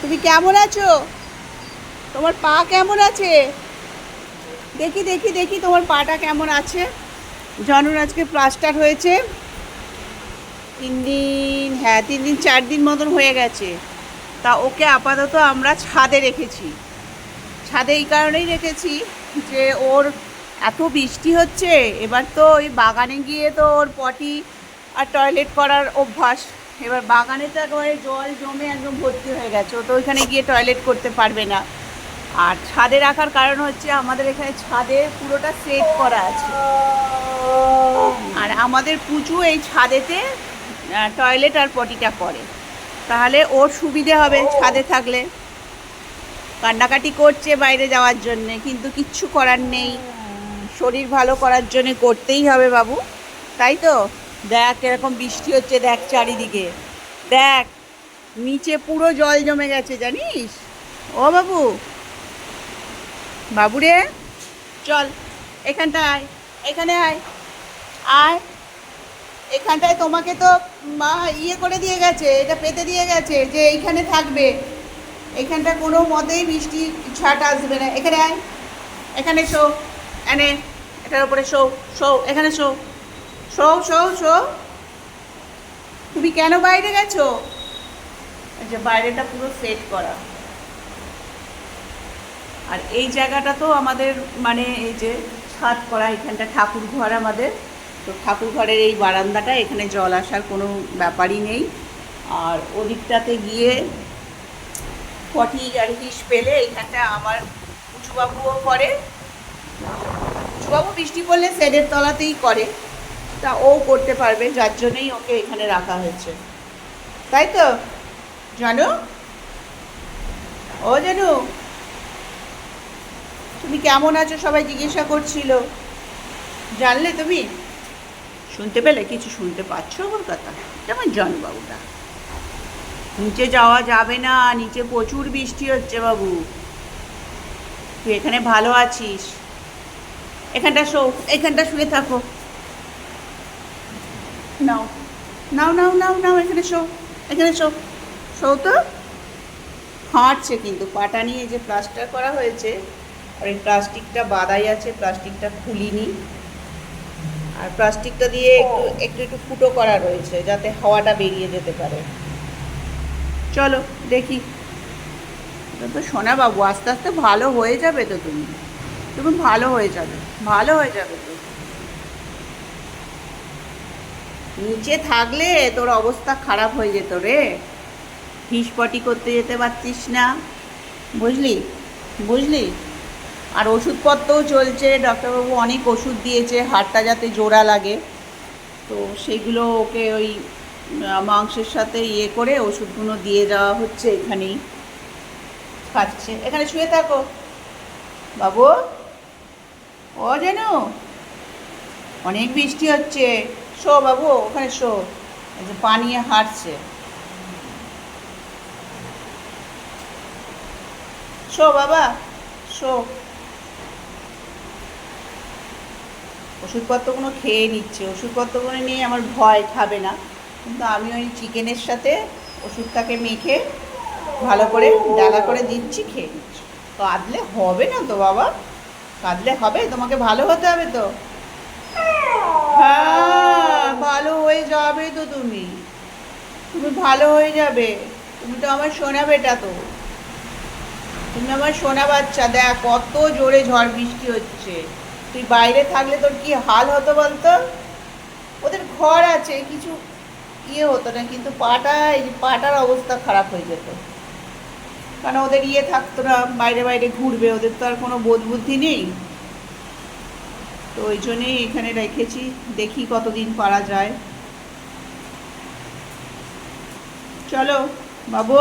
তুমি কেমন আছো? তোমার পা কেমন আছে? দেখি দেখি দেখি তোমার পাটা কেমন আছে? জনুর আজকে প্লাস্টার হয়েছে। তিন দিন হ্যাঁ তিন দিন, চার দিন মতন হয়ে গেছে। তা ওকে আপাতত আমরা ছাদে রেখেছি। ছাদে এই কারণেই রেখেছি যে ওর এত বৃষ্টি হচ্ছে, এবার তো ওই বাগানে গিয়ে তো ওর পটি আর টয়লেট করার অভ্যাস এবার বাগানে তো একেবারে জল জমে একদম ভর্তি হয়ে গেছে তো ওইখানে গিয়ে টয়লেট করতে পারবে না। আর ছাদে রাখার কারণ হচ্ছে আমাদের এখানে ছাদে পুরোটা সেট করা আছে। আর আমাদের পুচু এই ছাদেতে টয়লেট আর পটিটা করে তাহলে ওর সুবিধে হবে ছাদে থাকলে। কান্নাকাটি করছে বাইরে যাওয়ার জন্য, কিন্তু কিচ্ছু করার নেই। শরীর ভালো করার জন্য করতেই হবে বাবু, তাই তো? দেখ এরকম বৃষ্টি হচ্ছে, দেখ চারিদিকে। দেখ, নিচে পুরো জল জমে গেছে, জানিস? ও বাবু। বাবু রে চল এখানটা আয়, এখানে আয়। আয়। এখানটায় তোমাকে তো মা ইয়ে করে দিয়ে গেছে, এটা পেতে দিয়ে গেছে, যে এইখানে থাকবে। এখানটা কোনো মতেই বৃষ্টি ছাট আসবে না। এখানে আয়। এখানে শো, এনে, এটার উপরে শো শো, এখানে শো। শো শো শো তুমি কেন বাইরে গেছো? যে বাইরেটা পুরো সেট করা। আর এই জায়গাটা তো আমাদের মানে এই যে ছাদ করা, এখানটা ঠাকুর ঘর আমাদের। তো ঠাকুর ঘরের এই বারান্দাটা, এখানে জল আসার কোনো ব্যাপারই নেই। আর ওদিকটাতে গিয়ে পটি আর হিস পেলে এইখানটা আমার উঁচুবাবুও করে। উঁচুবাবু বৃষ্টি পড়লে সেডের তলাতেই করে। তা ও করতে পারবে, যার জন্যই ওকে এখানে রাখা হয়েছে। তাই তো? জানো? ও জানু? তুমি কেমন আছো? সবাই জিজ্ঞাসা করছিল। জানলে তুমি? শুনতে পেলে? কিছু শুনতে পাচ্ছ ওর কথা? যেমন জনবাবুটা নিচে যাওয়া যাবে না, নিচে প্রচুর বৃষ্টি হচ্ছে বাবু। তুই এখানে ভালো আছিস। এখানটা শো, এখানটা শুয়ে থাকো। নাও। নাও নাও নাও নাও এখানে শো এখানে শো। শো তো? হাঁটছে কিন্তু পাটা নিয়ে যে প্লাস্টার করা হয়েছে আর এই প্লাস্টিকটা বাদাই আছে প্লাস্টিকটা খুলিনি। আর প্লাস্টিকটা দিয়ে একটু একটু একটু ফুটো করা রয়েছে যাতে হাওয়াটা বেরিয়ে যেতে পারে। চলো দেখি। তো সোনা বাবু আস্তে আস্তে ভালো হয়ে যাবে তো তুমি। তুমি ভালো হয়ে যাবে ভালো হয়ে যাবে তো। নিচে থাকলে তোর অবস্থা খারাপ হয়ে যেত রে। হিসপটি করতে যেতে পারতিস না। বুঝলি? বুঝলি? আর ওষুধপত্রও চলছে, ডাক্তারবাবু অনেক ওষুধ দিয়েছে, হাড়টা যাতে জোড়া লাগে। তো সেগুলো ওকে ওই মাংসের সাথে ইয়ে করে ওষুধগুলো দিয়ে দেওয়া হচ্ছে এখানেই। খাচ্ছে। এখানে শুয়ে থাকো। বাবু? ও যেন, অনেক বৃষ্টি হচ্ছে। শো বাবু, ওখানে শো। যে পানি হাঁটছে। শো বাবা, শো। ওষুধপত্রগুলো খেয়ে নিচ্ছে। ওষুধপত্রগুলো নিয়ে আমার ভয় খাবে না। কিন্তু আমি ওই চিকেনের সাথে ওষুধটাকে মেখে ভালো করে ডালা করে দিচ্ছি, খেয়ে নিচ্ছি। কাঁদলে হবে না তো বাবা? কাঁদলে হবে? তোমাকে ভালো হতে হবে তো? হ্যাঁ। ভালো হয়ে যাবে তো তুমি। তুমি ভালো হয়ে যাবে। তুমি তো আমার সোনা বেটা তো। তুমি আমার সোনা বাচ্চা। দেখ, কত জোরে ঝড় বৃষ্টি হচ্ছে। তুই বাইরে থাকলে তোর কি হাল হতো বলতো? ওদের ঘর আছে, কিছু ইয়ে হতো না, কিন্তু পাটা, এই পাটার অবস্থা খারাপ হয়ে যেত। কারণ ওদের ইয়ে থাকতো না, বাইরে বাইরে ঘুরবে, ওদের তো আর কোনো বোধ বুদ্ধি নেই। তো ওই জন্যেই এখানে রেখেছি দেখি কতদিন পারা যায়। চলো বাবু।